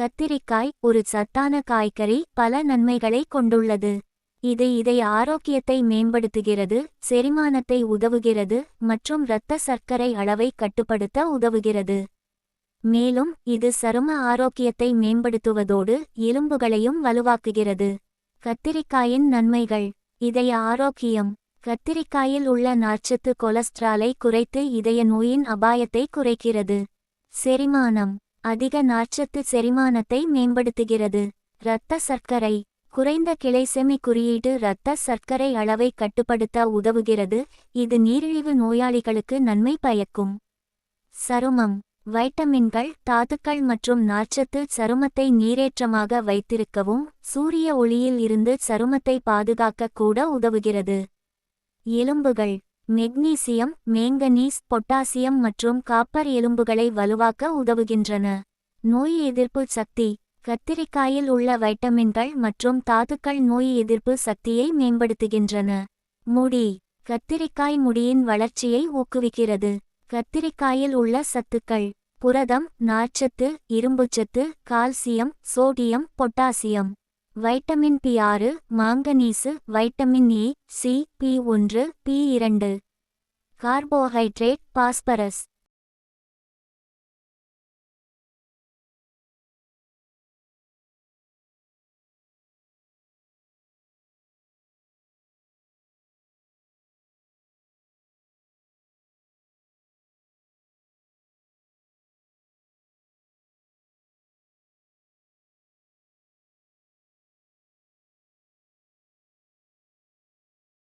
கத்திரிக்காய் ஒரு சத்தான காய்கறி பல நன்மைகளை கொண்டுள்ளது. இது இதய ஆரோக்கியத்தை மேம்படுத்துகிறது செரிமானத்தை உதவுகிறது மற்றும் இரத்த சர்க்கரை அளவை கட்டுப்படுத்த உதவுகிறது. மேலும் இது சரும ஆரோக்கியத்தை மேம்படுத்துவதோடு எலும்புகளையும் வலுவாக்குகிறது. கத்திரிக்காயின் நன்மைகள். இதய ஆரோக்கியம். கத்திரிக்காயில் உள்ள நார்ச்சத்து கொலஸ்ட்ராலை குறைத்து இதய நோயின் அபாயத்தை குறைக்கிறது. செரிமானம். அதிக நார்ச்சத்து செரிமானத்தை மேம்படுத்துகிறது. இரத்த சர்க்கரை குறைந்த கிளைசெமி குறியீடு இரத்த சர்க்கரை அளவை கட்டுப்படுத்த உதவுகிறது. இது நீரிழிவு நோயாளிகளுக்கு நன்மை பயக்கும். சருமம் வைட்டமின்கள் தாதுக்கள் மற்றும் நார்ச்சத்து சருமத்தை நீரேற்றமாக வைத்திருக்கவும் சூரிய ஒளியில் இருந்து சருமத்தை பாதுகாக்க கூட உதவுகிறது. எலும்புகள் மெக்னீசியம் மேங்கனீஸ் பொட்டாசியம் மற்றும் காப்பர் எலும்புகளை வலுவாக்க உதவுகின்றன. நோய் எதிர்ப்பு சக்தி கத்திரிக்காயில் உள்ள வைட்டமின்கள் மற்றும் தாதுக்கள் நோய் எதிர்ப்பு சக்தியை மேம்படுத்துகின்றன. முடி கத்திரிக்காய் முடியின் வளர்ச்சியை ஊக்குவிக்கிறது. கத்திரிக்காயில் உள்ள சத்துக்கள் புரதம் நார்ச்சத்து இரும்புச்சத்து calcium sodium potassium. Vitamin B ஆறு manganese vitamin E C B ஒன்று பி இரண்டு. Carbohydrate phosphorus.